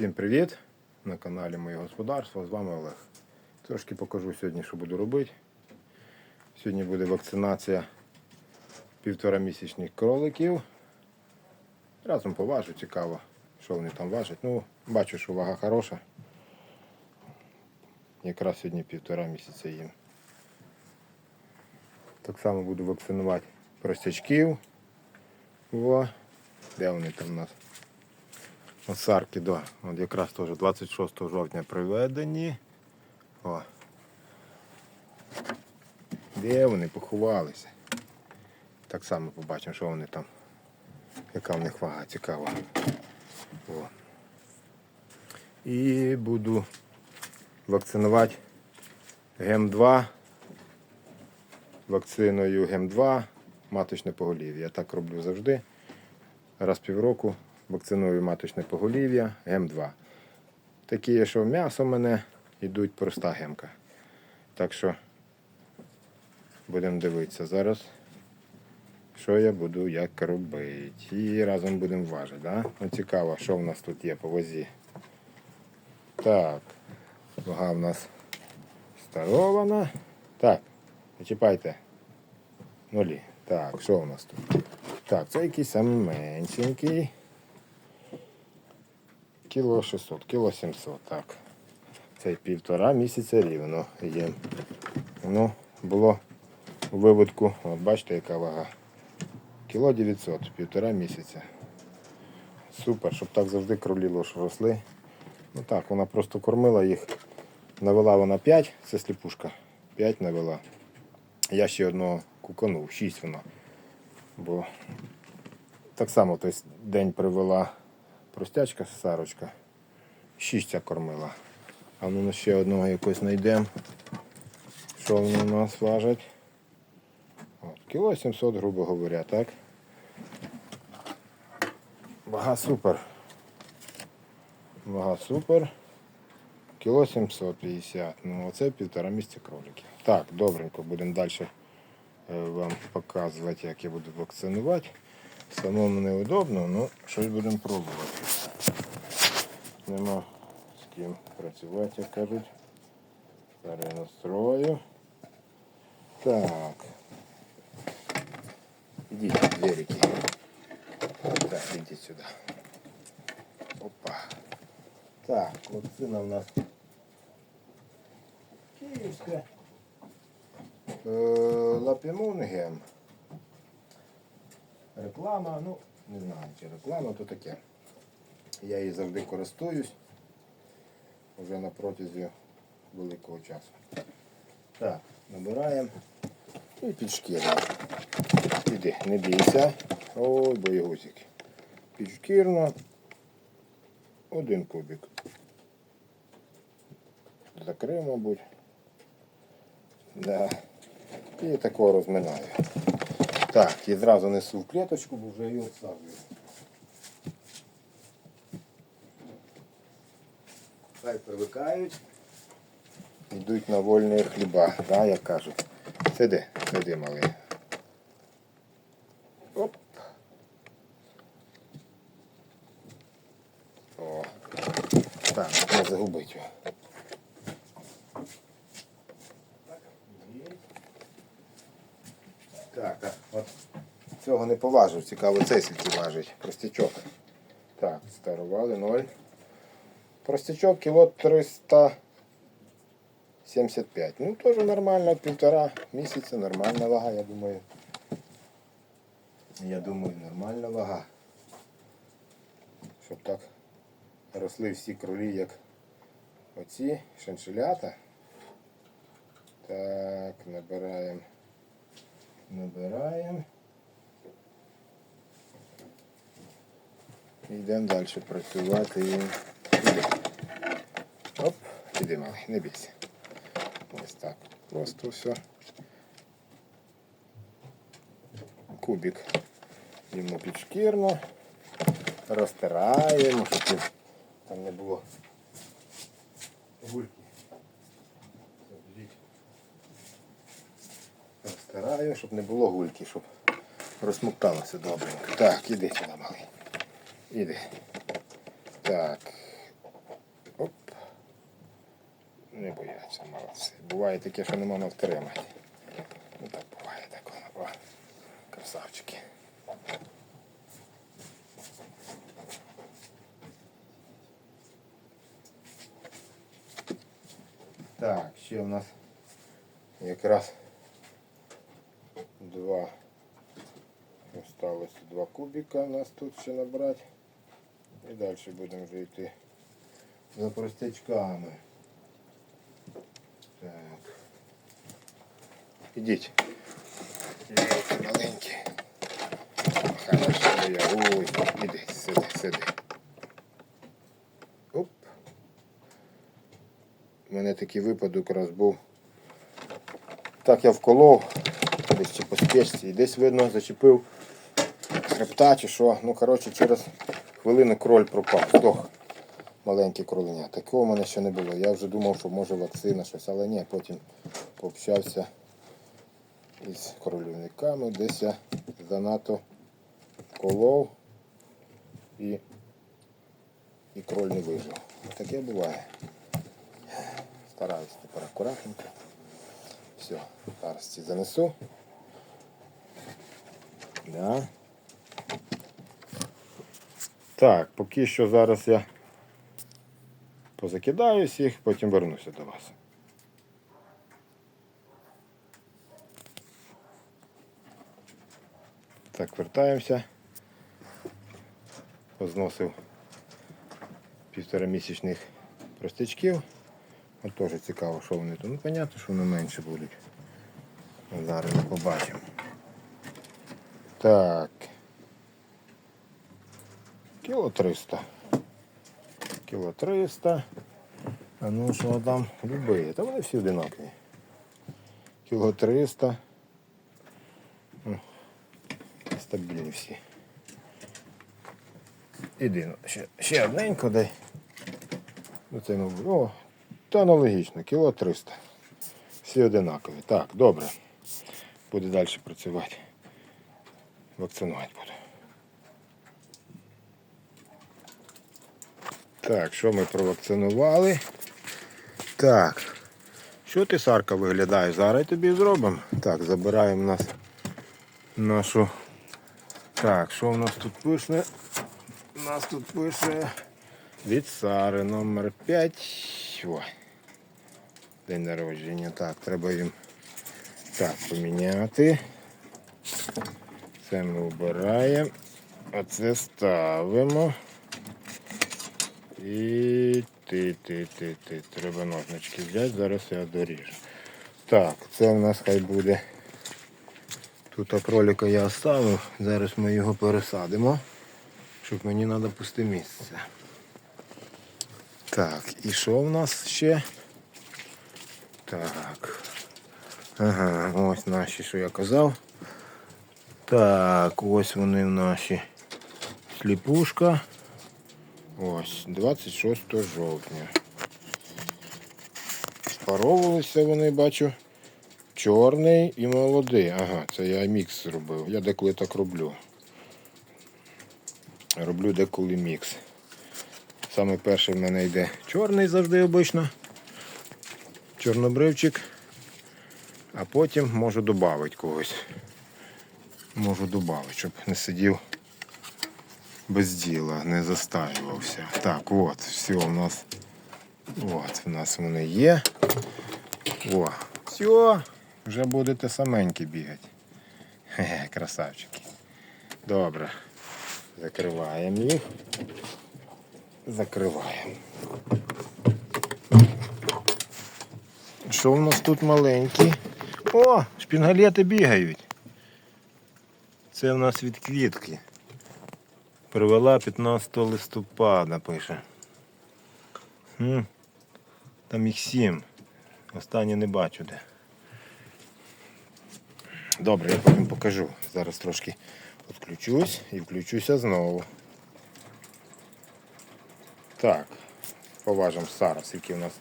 Всім привіт! На каналі Моє Господарство. З вами Олег. Трошки покажу сьогодні, що буду робити. Сьогодні буде вакцинація півторамісячних кроликів. Разом поважу, цікаво, що вони там важать. Ну, бачу, що вага хороша. Якраз сьогодні півтора місяця їм. Так само буду вакцинувати простячків. Во. Де вони там у нас? Осарки, да. От якраз теж 26 жовтня приведені. О. Де вони поховалися? Так само побачимо, що вони там. Яка в них вага цікава. О. І буду вакцинувати ГЕМ-2 вакциною ГЕМ-2 маточне поголів'я. Я так роблю завжди. Раз півроку вакциную маточне поголів'я ГЕМ-2. Такі, що м'ясо в мене йдуть проста гемка. Так що будемо дивитися зараз, що я буду як робити. І разом будемо важити. Да? Ну, цікаво, що в нас тут є по вазі. Так, вага в нас старована. Так, не чіпайте. Нулі. Так, що у нас тут? Так, це якийсь меншенький. Кіло 600, кіло 700, так. Це півтора місяця рівно є. Ну, було у виводку, от бачите, яка вага. Кіло 900, півтора місяця. Супер, щоб так завжди кроліло, росли. Ну так, вона просто кормила їх. Навела вона 5, це сліпушка. 5 навела. Я ще одного куканув, 6 вона. Бо так само той день привела простячка Сарочка. Шістя кормила. А ну ще одного якось знайдемо. Що вони у нас важать? От, кіло 700, грубо говоря, так? Вага супер. Вага супер. Кіло 750. Ну оце півтора місця кроликів. Так, добренько, будемо далі е, вам показувати, як я буду вакцинувати. Самому неудобно, але щось будемо пробувати. Нема з ким працювати, як кажуть. Перенастрою. Так. Ідіть, дверики. Так, ідіть сюди. Опа. Так, вакцина у нас київська. Е, Лапімунгем. Реклама, ну, не знаю, чи реклама, то таке. Я її завжди користуюсь вже на протязі великого часу. Так, набираємо і підшкірно. Іди, не бійся. Ой, боєгузик. Підшкірно. Один кубик. Закрив, мабуть. Да. І такого розминаю. Так, і зразу несу в клеточку, бо вже її відставлю. Хай привикають. Йдуть на вольні хліба, да, як кажуть. Сиди, сиди, малий. Оп. О. Так, не загубить його. Так, так, от цього не поважив, цікаво, цей скільки важить. Простячок. Так, старували 0. Простячок кіло 375. Ну, теж нормально, півтора місяця, нормальна вага, я думаю. Я думаю, нормальна вага. Щоб так росли всі кролі, як оці шиншилята. Так, набираємо. Набираємо. І йдемо далі працювати. Оп, малий, не бійся. Ось так. Просто все. Кубик йому підшкірно. Розтираємо, щоб там не було гульки. Розтираю, щоб не було гульки, щоб розсмокталося добренько. Так, іди сюди, малий. Іди. Так. Оп. Не бояться, молодці. Буває таке, що не можна втримати. Ну так буває так воно. Красавчики. Так, ще в нас якраз два. Осталось два кубика у нас тут ще набрати. І далі будемо вже йти за простячками. Так. Ідіть. Маленькі. Хорошо, я. Ой, іди, сиди, сиди. Оп. У мене такий випадок раз був. Так я вколов, десь по спешці, і десь видно зачепив хребта чи що. Ну, коротше, через хвилину кроль пропав. Здох. Маленьке кроленя. Такого в мене ще не було. Я вже думав, що може вакцина щось, але ні, потім пообщався із кролівниками. Десь я занадто колов і, і кроль не вижив. Таке буває. Стараюсь тепер акуратненько. Все, зараз ці занесу. Да. Так, поки що зараз я позакидаю всіх, потім вернуся до вас. Так, вертаємося. Позносив півторамісячних простячків. От теж цікаво, що вони тут. Ну, понятно, що вони менше будуть. Зараз побачимо. Так. Кіло 300. Кіло 300. А ну що там любые? Та вони всі одинакові. Кіло 300. Стабільні всі. Іди, ну, ще, ще одненько дай. Ну це. О, та аналогічно, кіло 300. Всі одинакові. Так, добре. Буде далі працювати. Вакцинувати буду. Так, що ми провакцинували? Так. Що ти, Сарка, виглядаєш? Зараз тобі зробимо. Так, забираємо нас нашу. Так, що в нас тут пише? У нас тут пише від Сари номер 5. О. День народження. Так, треба їм так поміняти. Це ми вбираємо. А це ставимо. І ти, ти, ти, ти. Треба ножнички взяти, зараз я доріжу. Так, це у нас хай буде. Тут кролика я оставив, зараз ми його пересадимо, щоб мені треба пусте місце. Так, і що в нас ще? Так. Ага, ось наші, що я казав. Так, ось вони наші сліпушка. Ось, 26 жовтня. Спаровувалися вони, бачу, чорний і молодий. Ага, це я мікс зробив. Я деколи так роблю. Роблю деколи мікс. Саме перший в мене йде чорний завжди обично. Чорнобривчик. А потім можу додати когось. Можу додати, щоб не сидів без діла, не застаювався. Так, от, все у нас. От, у нас вони є. О, все, вже будете саменькі бігати. Хе-хе, красавчики. Добре. Закриваємо їх. Закриваємо. Що в нас тут маленькі? О, шпінгалети бігають. Це в нас від квітки. Привела 15 листопада, пише. Там їх сім. Останнє не бачу де. Добре, я потім покажу. Зараз трошки відключусь і включуся знову. Так, поважимо Сара, скільки в нас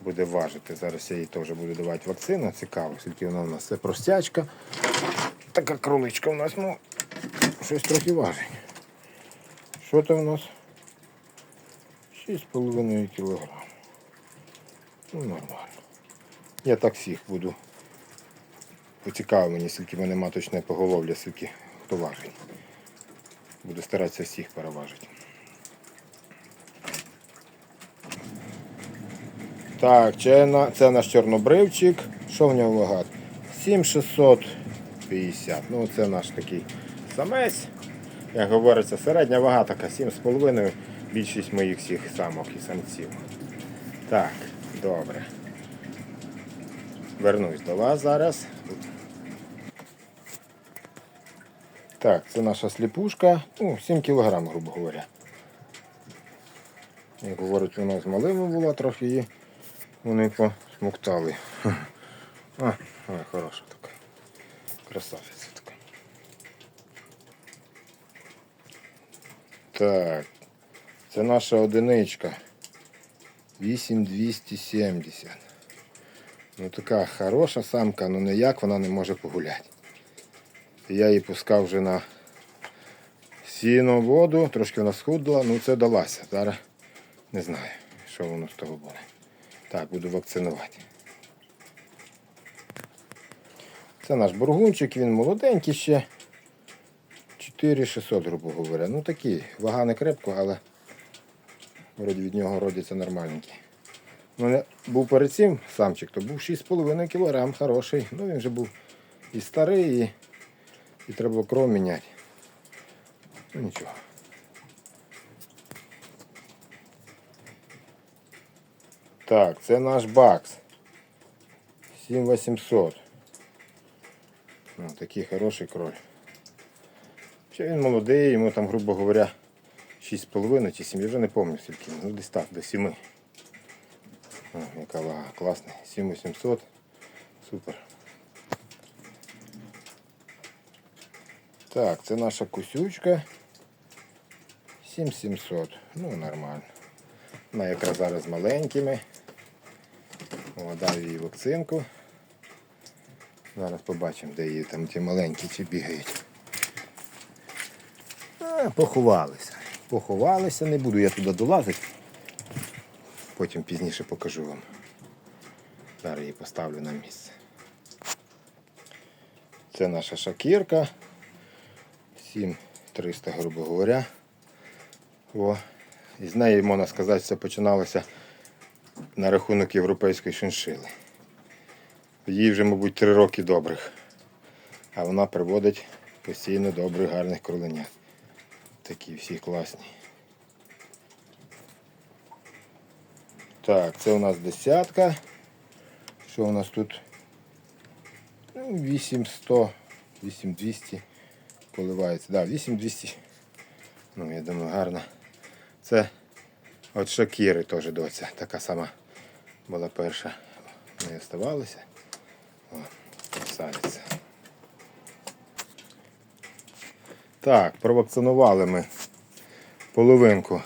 буде важити. Зараз я їй теж буду давати вакцину. Цікаво, скільки вона у нас. Це простячка. Така кроличка у нас, ну, щось трохи важить. Що там у нас? 6,5 кг. Ну, нормально. Я так всіх буду. Поцікаво мені, скільки в мене маточне поголов'я, скільки хто важить. Буду старатися всіх переважити. Так, це, на- це наш чорнобривчик. Що в нього вага? 7650. Ну, це наш такий самець. Як говориться, середня вага така 7,5. Більшість моїх всіх самок і самців. Так, добре. Вернусь до вас зараз. Так, це наша сліпушка. Ну, 7 кг, грубо говоря. Як говорять, вона з малими була, трохи її вони посмоктали. А, ой, хороша така. Красавиця така. Так. Це наша одиничка. 8270. Ну така хороша самка, ну ніяк вона не може погуляти. Я її пускав вже на сіно воду, трошки вона схудла, ну це далася. Зараз не знаю, що воно з того буде. Так, буду вакцинувати. Це наш бургунчик, він молоденький ще. 4600, грубо говоря. Ну такий, вага не крепко, але вроді від нього родяться нормальненькі. У мене був перед цим самчик, то був 6,5 кг, хороший. Ну він вже був і старий, і, і треба було кров міняти. Ну нічого. Так, це наш бакс. 7800. Ну, такий хороший кроль. Ще він молодий, йому там, грубо говоря, 6,5 чи 7, я вже не пам'ятаю скільки, ну десь так, до 7. О, яка вага, класний. 7800. Супер. Так, це наша кусючка. 7700. Ну, нормально. Вона якраз зараз з маленькими. Дав їй вакцинку. Зараз побачимо, де її там ті маленькі чи бігають. Поховалися. Поховалися, не буду я туди долазити. Потім пізніше покажу вам. Зараз її поставлю на місце. Це наша шакірка. 7300, грубо говоря. О. І з неї, можна сказати, все починалося на рахунок європейської шиншили. Їй вже, мабуть, три роки добрих. А вона приводить постійно добрих, гарних кроленят. Такі всі класні. Так, це у нас десятка. Що у нас тут? Ну, 8100, 8200 коливається. Да, 8200. Ну, я думаю, гарно. Це от Шакіри теж доця. Така сама була перша. Не оставалося. О, красавиця. Так, провакцинували ми половинку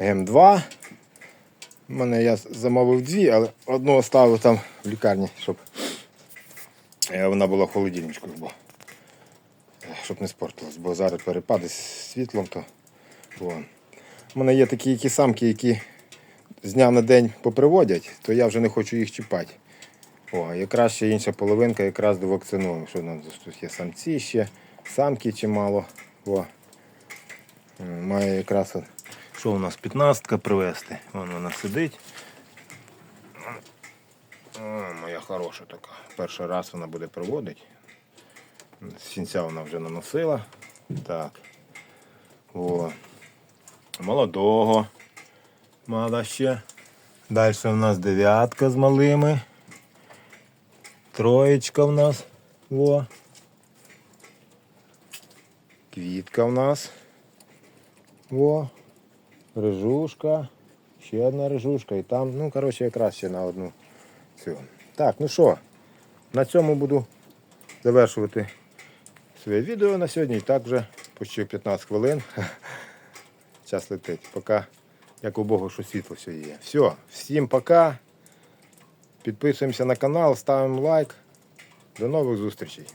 М2. У мене я замовив дві, але одну оставив там в лікарні, щоб е, вона була в бо е, щоб не спортилась, бо зараз перепади з світлом, то вон. У мене є такі які самки, які з дня на день поприводять, то я вже не хочу їх чіпати. О, якраз ще інша половинка якраз довакциную. Що у нас тут є самці ще, самки чимало. О. Має якраз. Що у нас 15-ка привезти? Вон вона сидить. О, моя хороша така. Перший раз вона буде приводити. Сінця вона вже наносила. Так. О. Молодого. Мала ще. Далі у нас дев'ятка з малими. Троєчка в нас. Во. Квітка в нас. Во. Рижушка. Ще одна рижушка. І там, ну, коротше, якраз ще на одну цю. Так, ну що, на цьому буду завершувати своє відео на сьогодні. І так вже почти 15 хвилин. Час летить. Поки, як у Богу, що світло все є. Все, всім пока. Підписуємося на канал, ставимо лайк. До нових зустрічей.